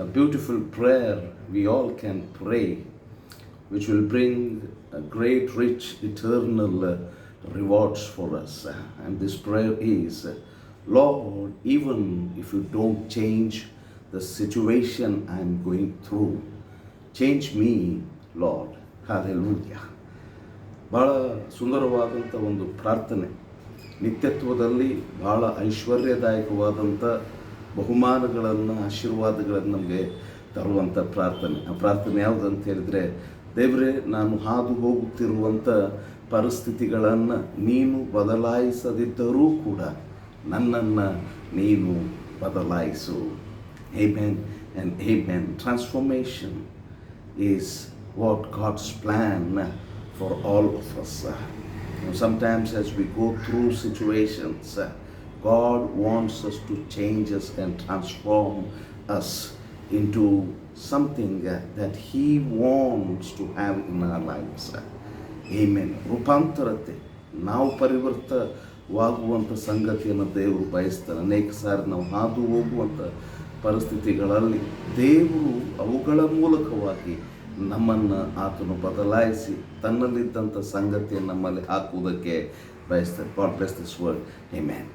a beautiful prayer we all can pray, which will bring a great, rich, eternal uh, rewards for us. And this prayer is Lord, even if you don't change the situation I'm going through, change me, Lord. Hallelujah. ಭಾಳ ಸುಂದರವಾದಂಥ ಒಂದು ಪ್ರಾರ್ಥನೆ ನಿತ್ಯತ್ವದಲ್ಲಿ ಭಾಳ ಐಶ್ವರ್ಯದಾಯಕವಾದಂಥ ಬಹುಮಾನಗಳನ್ನು ಆಶೀರ್ವಾದಗಳನ್ನು ನಮಗೆ ತರುವಂಥ ಪ್ರಾರ್ಥನೆ. ಆ ಪ್ರಾರ್ಥನೆ ಯಾವುದು ಅಂತ ಹೇಳಿದರೆ ದೇವರೇ ನಾನು ಹಾದು ಹೋಗುತ್ತಿರುವಂಥ ಪರಿಸ್ಥಿತಿಗಳನ್ನು ನೀನು ಬದಲಾಯಿಸದಿದ್ದರೂ ಕೂಡ ನನ್ನನ್ನು ನೀನು ಬದಲಾಯಿಸು. Hey man and hey man transformation is what God's plan for all of us sometimes, as we go through situations, God wants us to change us and transform us into something that He wants to have in our lives. Amen. ರೂಪಾಂತರತೆ ನಾವು ಪರಿವರ್ತವಾಗುವಂಥ ಸಂಗತಿಯನ್ನು ದೇವರು ಬಯಸ್ತಾರೆ ಅನೇಕ ಸಾರಿ ನಾವು ಹಾದು ಹೋಗುವಂಥ ಪರಿಸ್ಥಿತಿಗಳಲ್ಲಿ ದೇವರು ಅವುಗಳ ಮೂಲಕವಾಗಿ ನಮ್ಮನ್ನು ಆತನು ಬದಲಾಯಿಸಿ ತನ್ನಲ್ಲಿದ್ದಂಥ ಸಂಗತಿಯನ್ನು ನಮ್ಮಲ್ಲಿ ಹಾಕುವುದಕ್ಕೆ ಬಯಸ್ತಾರೆ God bless this world Amen.